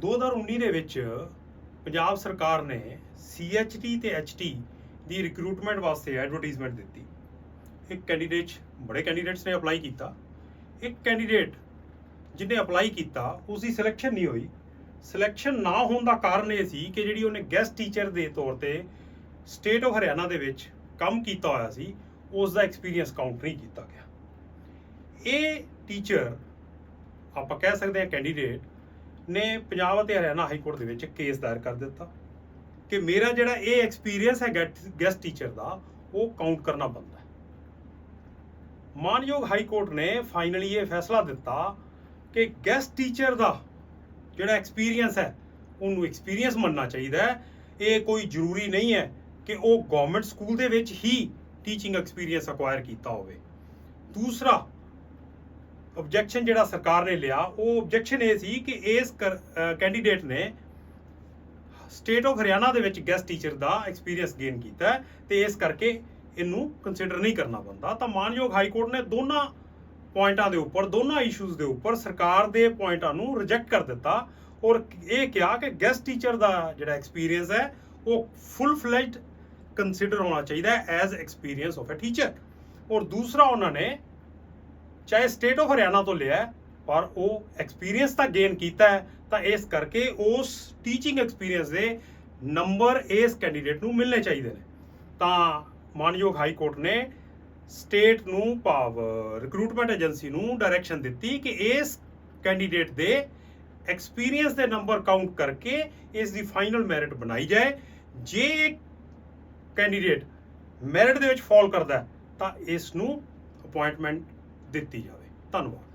2019 ਦੇ ਵਿੱਚ ਪੰਜਾਬ ਸਰਕਾਰ ਨੇ CHT ਤੇ HT ਦੀ ਰਿਕਰੂਟਮੈਂਟ ਵਾਸਤੇ ਐਡਵਰਟਾਈਜ਼ਮੈਂਟ ਦਿੱਤੀ। ਇੱਕ ਕੈਂਡੀਡੇਟ ਬੜੇ ਕੈਂਡੀਡੇਟਸ ਨੇ ਅਪਲਾਈ ਕੀਤਾ। ਇੱਕ ਕੈਂਡੀਡੇਟ ਜਿਹਨੇ ਅਪਲਾਈ ਕੀਤਾ ਉਸ ਦੀ ਸਿਲੈਕਸ਼ਨ ਨਹੀਂ ਹੋਈ। ਸਿਲੈਕਸ਼ਨ ਨਾ ਹੋਣ ਦਾ ਕਾਰਨ ਇਹ ਸੀ ਕਿ ਜਿਹੜੀ ਉਹਨੇ ਗੈਸਟ ਟੀਚਰ ਦੇ ਤੌਰ ਤੇ ਸਟੇਟ ਆਫ ਹਰਿਆਣਾ ਦੇ ਵਿੱਚ ਕੰਮ ਕੀਤਾ ਹੋਇਆ ਸੀ ਉਸ ਦਾ ਐਕਸਪੀਰੀਅੰਸ ਕਾਊਂਟ ਨਹੀਂ ਕੀਤਾ ਗਿਆ। ਇਹ ਟੀਚਰ ਆਪਾਂ ਕਹਿ ਸਕਦੇ ਹਾਂ ਕੈਂਡੀਡੇਟ ਨੇ ਪੰਜਾਬ ਅਤੇ ਹਰਿਆਣਾ ਹਾਈ ਕੋਰਟ ਦੇ ਵਿੱਚ ਕੇਸ ਦਾਇਰ ਕਰ ਦਿੱਤਾ ਕਿ ਮੇਰਾ ਜਿਹੜਾ ਇਹ ਐਕਸਪੀਰੀਅੰਸ ਹੈ ਗੈਸਟ ਟੀਚਰ ਦਾ, ਉਹ ਕਾਊਂਟ ਕਰਨਾ ਬਣਦਾ ਹੈ। ਮਾਨਯੋਗ ਹਾਈ ਕੋਰਟ ਨੇ ਫਾਈਨਲੀ ਇਹ ਫੈਸਲਾ ਦਿੱਤਾ ਕਿ ਗੈਸਟ ਟੀਚਰ ਦਾ ਜਿਹੜਾ ਐਕਸਪੀਰੀਅੰਸ ਹੈ, ਉਹਨੂੰ ਐਕਸਪੀਰੀਅੰਸ ਮੰਨਣਾ ਚਾਹੀਦਾ ਹੈ। ਇਹ ਕੋਈ ਜ਼ਰੂਰੀ ਨਹੀਂ ਹੈ ਕਿ ਉਹ ਗਵਰਨਮੈਂਟ ਸਕੂਲ ਦੇ ਵਿੱਚ ਹੀ ਟੀਚਿੰਗ ਐਕਸਪੀਰੀਅੰਸ ਅਕਵਾਇਰ ਕੀਤਾ ਹੋਵੇ। ਦੂਸਰਾ ਆਬਜੈਕਸ਼ਨ ਜਿਹੜਾ ਸਰਕਾਰ ਨੇ ਲਿਆ, ਉਹ ਆਬਜੈਕਸ਼ਨ ਇਹ ਸੀ ਕਿ ਇਸ ਕੈਂਡੀਡੇਟ ਨੇ ਸਟੇਟ ਆਫ ਹਰਿਆਣਾ ਦੇ ਵਿੱਚ ਗੈਸਟ ਟੀਚਰ ਦਾ ਐਕਸਪੀਰੀਅੰਸ ਗੇਨ ਕੀਤਾ ਹੈ ਤੇ ਇਸ ਕਰਕੇ ਇਹਨੂੰ ਕੰਸੀਡਰ ਨਹੀਂ ਕਰਨਾ ਬੰਦਾ ਤਾਂ ਮਾਨਯੋਗ ਹਾਈ ਕੋਰਟ ਨੇ ਦੋਨਾਂ ਪੁਆਇੰਟਾਂ ਦੇ ਉੱਪਰ, ਦੋਨਾਂ ਇਸ਼ੂਜ਼ ਦੇ ਉੱਪਰ ਸਰਕਾਰ ਦੇ ਪੁਆਇੰਟਾਂ ਨੂੰ ਰਿਜੈਕਟ ਕਰ ਦਿੱਤਾ ਔਰ ਇਹ ਕਿਹਾ ਕਿ ਗੈਸਟ ਟੀਚਰ ਦਾ ਜਿਹੜਾ ਐਕਸਪੀਰੀਅੰਸ ਹੈ, ਉਹ ਫੁੱਲ ਫਲੈਜਡ ਕੰਸੀਡਰ ਹੋਣਾ ਚਾਹੀਦਾ as experience of a teacher ਔਰ ਦੂਸਰਾ ਉਹਨਾਂ ਨੇ ਚਾਹੇ ਸਟੇਟ ਆਫ ਹਰਿਆਣਾ ਤੋਂ ਲਿਆ ਪਰ ਉਹ ਐਕਸਪੀਰੀਅੰਸ ਤਾਂ ਗੇਨ ਕੀਤਾ ਹੈ, ਤਾਂ ਇਸ ਕਰਕੇ ਉਸ ਟੀਚਿੰਗ ਐਕਸਪੀਰੀਅੰਸ ਦੇ ਨੰਬਰ ਇਸ ਕੈਂਡੀਡੇਟ ਨੂੰ ਮਿਲਣੇ ਚਾਹੀਦੇ ਨੇ। ਤਾਂ ਮਾਨਯੋਗ ਹਾਈ ਕੋਰਟ ਨੇ ਸਟੇਟ ਨੂੰ ਭਾਵ ਰਿਕਰੂਟਮੈਂਟ ਏਜੰਸੀ ਨੂੰ ਡਾਇਰੈਕਸ਼ਨ ਦਿੱਤੀ ਕਿ ਇਸ ਕੈਂਡੀਡੇਟ ਦੇ ਐਕਸਪੀਰੀਅੰਸ ਦੇ ਨੰਬਰ ਕਾਊਂਟ ਕਰਕੇ ਇਸ ਦੀ ਫਾਈਨਲ ਮੈਰਿਟ ਬਣਾਈ ਜਾਏ। ਜੇ ਕੈਂਡੀਡੇਟ ਮੈਰਿਟ ਦੇ ਵਿੱਚ ਫਾਲ ਕਰਦਾ ਤਾਂ ਇਸ ਨੂੰ ਅਪਾਇੰਟਮੈਂਟ ਦਿੱਤੀ ਜਾਵੇ। ਧੰਨਵਾਦ।